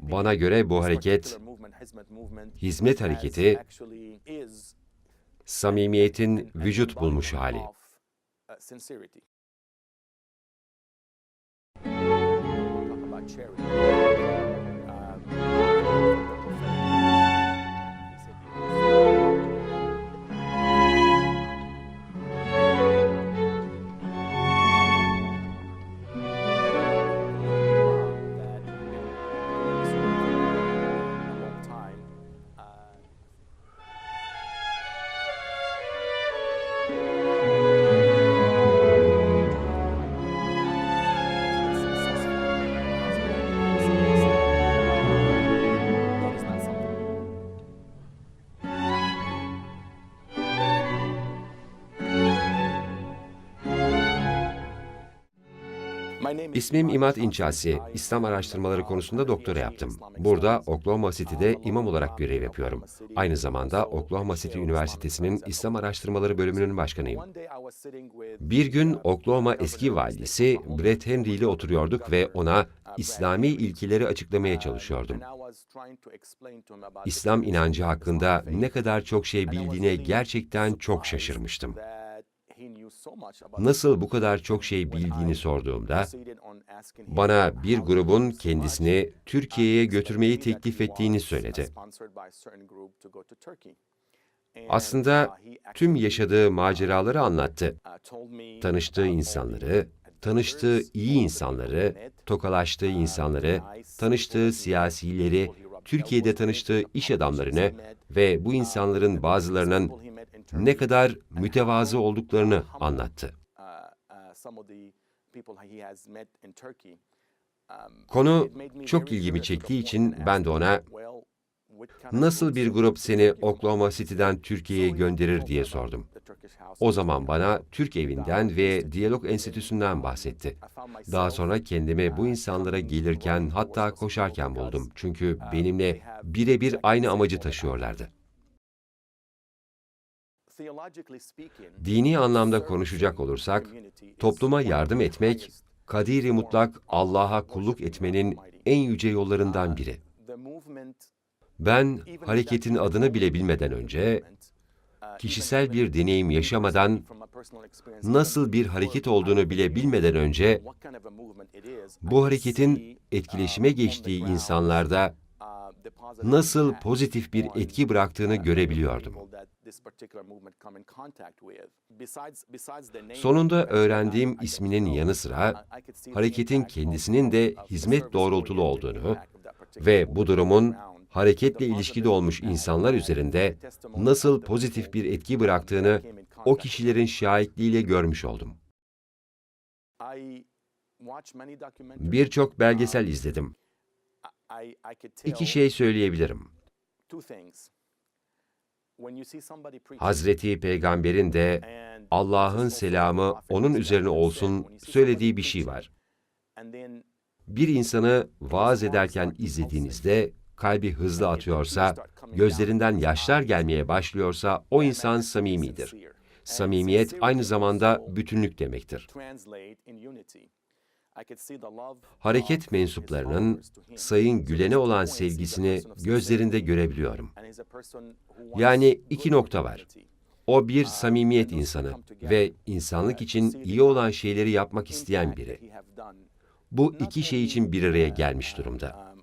Bana göre bu hareket, hizmet hareketi, samimiyetin vücut bulmuş hali. İsmim İmat İnçasi. İslam araştırmaları konusunda doktora yaptım. Burada Oklahoma City'de imam olarak görev yapıyorum. Aynı zamanda Oklahoma City Üniversitesi'nin İslam Araştırmaları bölümünün başkanıyım. Bir gün Oklahoma eski valisi Brett Henry ile oturuyorduk ve ona İslami ilkeleri açıklamaya çalışıyordum. İslam inancı hakkında ne kadar çok şey bildiğine gerçekten çok şaşırmıştım. Nasıl bu kadar çok şey bildiğini sorduğumda, bana bir grubun kendisini Türkiye'ye götürmeyi teklif ettiğini söyledi. Aslında tüm yaşadığı maceraları anlattı. Tanıştığı insanları, tanıştığı iyi insanları, tokalaştığı insanları, tanıştığı siyasileri, Türkiye'de tanıştığı iş adamlarını ve bu insanların bazılarının ne kadar mütevazı olduklarını anlattı. Konu çok ilgimi çektiği için ben de ona nasıl bir grup seni Oklahoma City'den Türkiye'ye gönderir diye sordum. O zaman bana Türk Evi'nden ve Diyalog Enstitüsü'nden bahsetti. Daha sonra kendimi bu insanlara gelirken hatta koşarken buldum. Çünkü benimle birebir aynı amacı taşıyorlardı. Dini anlamda konuşacak olursak, topluma yardım etmek, kadiri mutlak Allah'a kulluk etmenin en yüce yollarından biri. Ben hareketin adını bile bilmeden önce, kişisel bir deneyim yaşamadan, nasıl bir hareket olduğunu bile bilmeden önce, bu hareketin etkileşime geçtiği insanlarda nasıl pozitif bir etki bıraktığını görebiliyordum. Sonunda öğrendiğim isminin yanı sıra hareketin kendisinin de hizmet doğrultulu olduğunu ve bu durumun hareketle ilişkili olmuş insanlar üzerinde nasıl pozitif bir etki bıraktığını o kişilerin şahitliğiyle görmüş oldum. Birçok belgesel izledim. İki şey söyleyebilirim. Hazreti Peygamber'in de Allah'ın selamı onun üzerine olsun söylediği bir şey var. Bir insanı vaaz ederken izlediğinizde kalbi hızlı atıyorsa, gözlerinden yaşlar gelmeye başlıyorsa o insan samimidir. Samimiyet aynı zamanda bütünlük demektir. Hareket mensuplarının Sayın Gülen'e olan sevgisini gözlerinde görebiliyorum. Yani iki nokta var. O bir samimiyet insanı ve insanlık için iyi olan şeyleri yapmak isteyen biri. Bu iki şey için bir araya gelmiş durumda.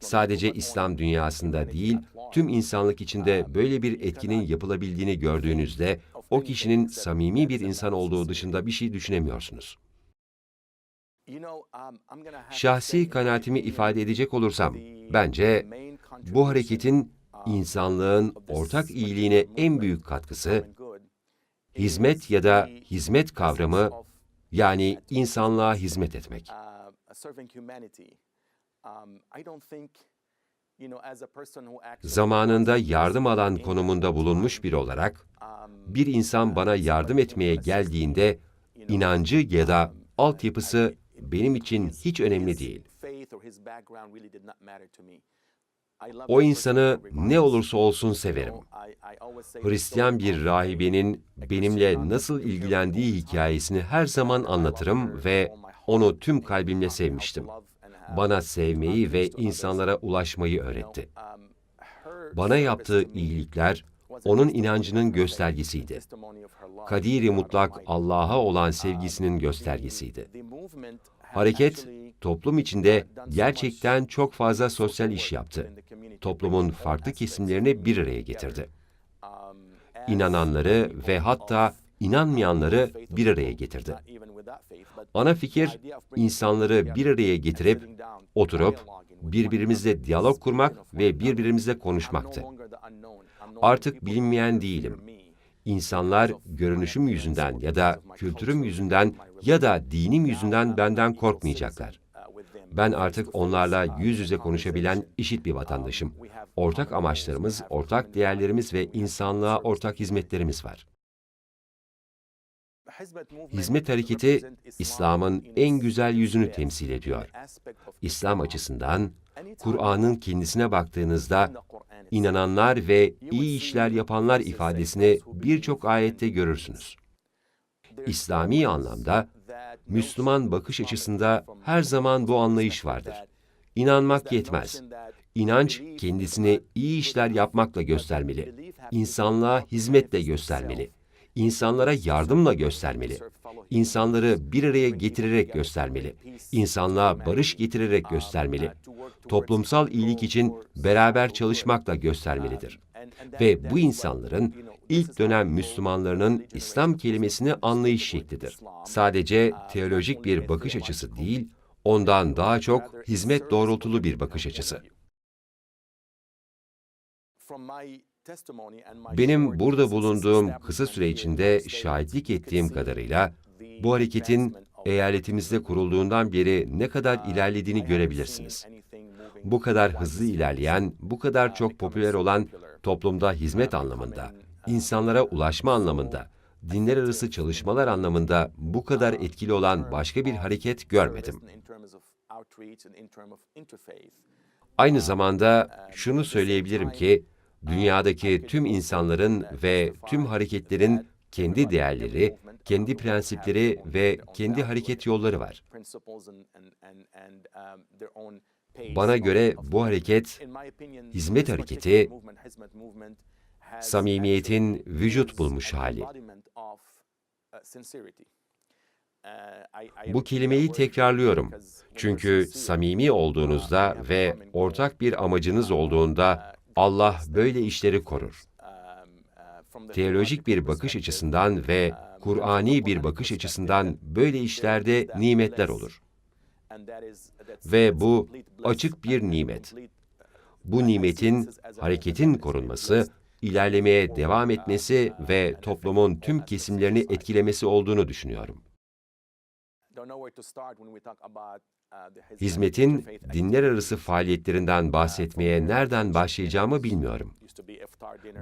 Sadece İslam dünyasında değil, tüm insanlık içinde böyle bir etkinin yapılabildiğini gördüğünüzde o kişinin samimi bir insan olduğu dışında bir şey düşünemiyorsunuz. Şahsi kanaatimi ifade edecek olursam, bence bu hareketin insanlığın ortak iyiliğine en büyük katkısı, hizmet ya da hizmet kavramı, yani insanlığa hizmet etmek. Zamanında yardım alan konumunda bulunmuş biri olarak, bir insan bana yardım etmeye geldiğinde, inancı ya da altyapısı benim için hiç önemli değil. O insanı ne olursa olsun severim. Hristiyan bir rahibenin benimle nasıl ilgilendiği hikayesini her zaman anlatırım ve onu tüm kalbimle sevmiştim. bana sevmeyi ve insanlara ulaşmayı öğretti. Bana yaptığı iyilikler, onun inancının göstergesiydi. Kadiri mutlak Allah'a olan sevgisinin göstergesiydi. Hareket, toplum içinde gerçekten çok fazla sosyal iş yaptı. Toplumun farklı kesimlerini bir araya getirdi. İnananları ve hatta inanmayanları bir araya getirdi. Ana fikir, insanları bir araya getirip, oturup, birbirimizle diyalog kurmak ve birbirimizle konuşmaktı. Artık bilinmeyen değilim. İnsanlar görünüşüm yüzünden ya da kültürüm yüzünden ya da dinim yüzünden benden korkmayacaklar. Ben artık onlarla yüz yüze konuşabilen işit bir vatandaşım. Ortak amaçlarımız, ortak değerlerimiz ve insanlığa ortak hizmetlerimiz var. Hizmet hareketi, İslam'ın en güzel yüzünü temsil ediyor. İslam açısından, Kur'an'ın kendisine baktığınızda, inananlar ve iyi işler yapanlar ifadesini birçok ayette görürsünüz. İslami anlamda, Müslüman bakış açısında her zaman bu anlayış vardır. İnanmak yetmez. İnanç kendisini iyi işler yapmakla göstermeli. İnsanlığa hizmetle göstermeli. İnsanlara yardımla göstermeli. İnsanları bir araya getirerek göstermeli. İnsanlığa barış getirerek göstermeli. Toplumsal iyilik için beraber çalışmakla göstermelidir. Ve bu insanların ilk dönem Müslümanlarının İslam kelimesini anlayış şeklidir. Sadece teolojik bir bakış açısı değil, ondan daha çok hizmet doğrultulu bir bakış açısı. Benim burada bulunduğum kısa süre içinde şahitlik ettiğim kadarıyla, bu hareketin eyaletimizde kurulduğundan beri ne kadar ilerlediğini görebilirsiniz. Bu kadar hızlı ilerleyen, bu kadar çok popüler olan toplumda hizmet anlamında, insanlara ulaşma anlamında, dinler arası çalışmalar anlamında bu kadar etkili olan başka bir hareket görmedim. Aynı zamanda şunu söyleyebilirim ki, dünyadaki tüm insanların ve tüm hareketlerin kendi değerleri, kendi prensipleri ve kendi hareket yolları var. Bana göre bu hareket, hizmet hareketi, samimiyetin vücut bulmuş hali. Bu kelimeyi tekrarlıyorum. Çünkü samimi olduğunuzda ve ortak bir amacınız olduğunda Allah böyle işleri korur. Teolojik bir bakış açısından ve Kur'ani bir bakış açısından böyle işlerde nimetler olur. Ve bu açık bir nimet. Bu nimetin, hareketin korunması, ilerlemeye devam etmesi ve toplumun tüm kesimlerini etkilemesi olduğunu düşünüyorum. Hizmetin dinler arası faaliyetlerinden bahsetmeye nereden başlayacağımı bilmiyorum.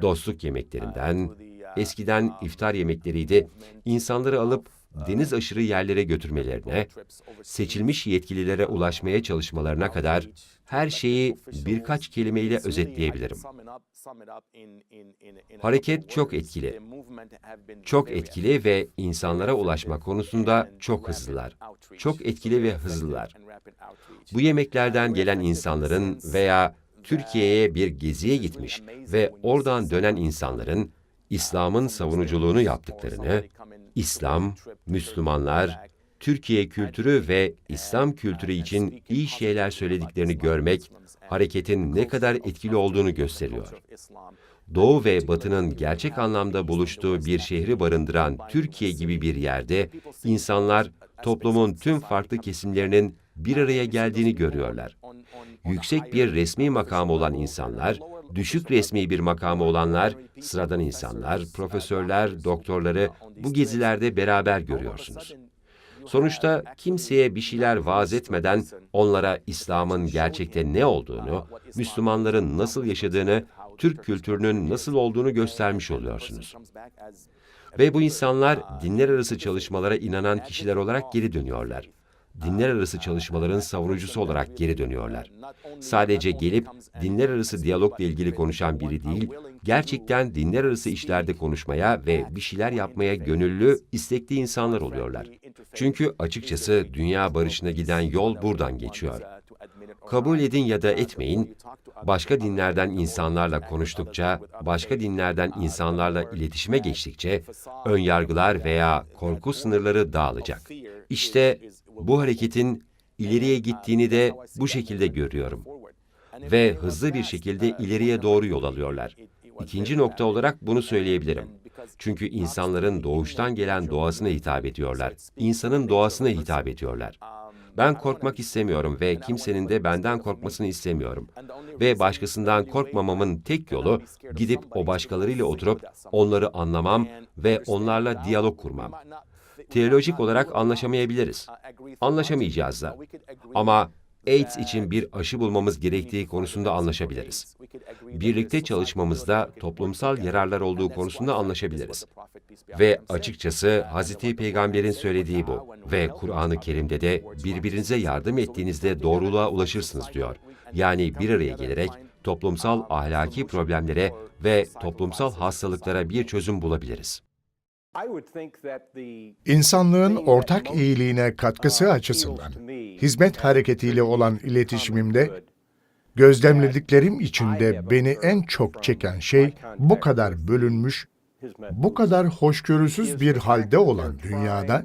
Dostluk yemeklerinden, eskiden iftar yemekleriydi, insanları alıp deniz aşırı yerlere götürmelerine, seçilmiş yetkililere ulaşmaya çalışmalarına kadar her şeyi birkaç kelimeyle özetleyebilirim. Hareket çok etkili. Çok etkili ve insanlara ulaşma konusunda çok hızlılar. Çok etkili ve hızlılar. Bu yemeklerden gelen insanların veya Türkiye'ye bir geziye gitmiş ve oradan dönen insanların İslam'ın savunuculuğunu yaptıklarını, İslam, Müslümanlar, Türkiye kültürü ve İslam kültürü için iyi şeyler söylediklerini görmek, hareketin ne kadar etkili olduğunu gösteriyor. Doğu ve Batı'nın gerçek anlamda buluştuğu bir şehri barındıran Türkiye gibi bir yerde, insanlar toplumun tüm farklı kesimlerinin bir araya geldiğini görüyorlar. Yüksek bir resmi makamı olan insanlar, düşük resmi bir makamı olanlar, sıradan insanlar, profesörler, doktorları bu gezilerde beraber görüyorsunuz. Sonuçta kimseye bir şeyler vaaz etmeden onlara İslam'ın gerçekte ne olduğunu, Müslümanların nasıl yaşadığını, Türk kültürünün nasıl olduğunu göstermiş oluyorsunuz. Ve bu insanlar dinler arası çalışmalara inanan kişiler olarak geri dönüyorlar dinler arası çalışmaların savunucusu olarak geri dönüyorlar. Sadece gelip dinler arası diyalogla ilgili konuşan biri değil, gerçekten dinler arası işlerde konuşmaya ve bir şeyler yapmaya gönüllü, istekli insanlar oluyorlar. Çünkü açıkçası dünya barışına giden yol buradan geçiyor. Kabul edin ya da etmeyin, başka dinlerden insanlarla konuştukça, başka dinlerden insanlarla iletişime geçtikçe, ön yargılar veya korku sınırları dağılacak. İşte bu hareketin ileriye gittiğini de bu şekilde görüyorum. Ve hızlı bir şekilde ileriye doğru yol alıyorlar. İkinci nokta olarak bunu söyleyebilirim. Çünkü insanların doğuştan gelen doğasına hitap ediyorlar. İnsanın doğasına hitap ediyorlar. Ben korkmak istemiyorum ve kimsenin de benden korkmasını istemiyorum. Ve başkasından korkmamamın tek yolu gidip o başkalarıyla oturup onları anlamam ve onlarla diyalog kurmam. Teolojik olarak anlaşamayabiliriz. Anlaşamayacağız da. Ama AIDS için bir aşı bulmamız gerektiği konusunda anlaşabiliriz. Birlikte çalışmamızda toplumsal yararlar olduğu konusunda anlaşabiliriz. Ve açıkçası Hz. Peygamber'in söylediği bu. Ve Kur'an-ı Kerim'de de birbirinize yardım ettiğinizde doğruluğa ulaşırsınız diyor. Yani bir araya gelerek toplumsal ahlaki problemlere ve toplumsal hastalıklara bir çözüm bulabiliriz. İnsanlığın ortak iyiliğine katkısı açısından hizmet hareketiyle olan iletişimimde gözlemlediklerim içinde beni en çok çeken şey bu kadar bölünmüş, bu kadar hoşgörüsüz bir halde olan dünyada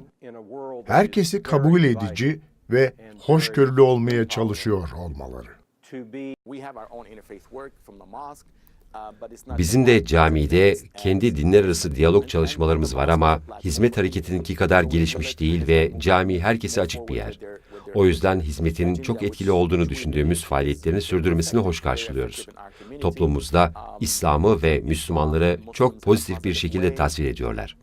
herkesi kabul edici ve hoşgörülü olmaya çalışıyor olmaları. Bizim de camide kendi dinler arası diyalog çalışmalarımız var ama hizmet hareketininki kadar gelişmiş değil ve cami herkese açık bir yer. O yüzden hizmetin çok etkili olduğunu düşündüğümüz faaliyetlerini sürdürmesini hoş karşılıyoruz. Toplumumuzda İslam'ı ve Müslümanları çok pozitif bir şekilde tasvir ediyorlar.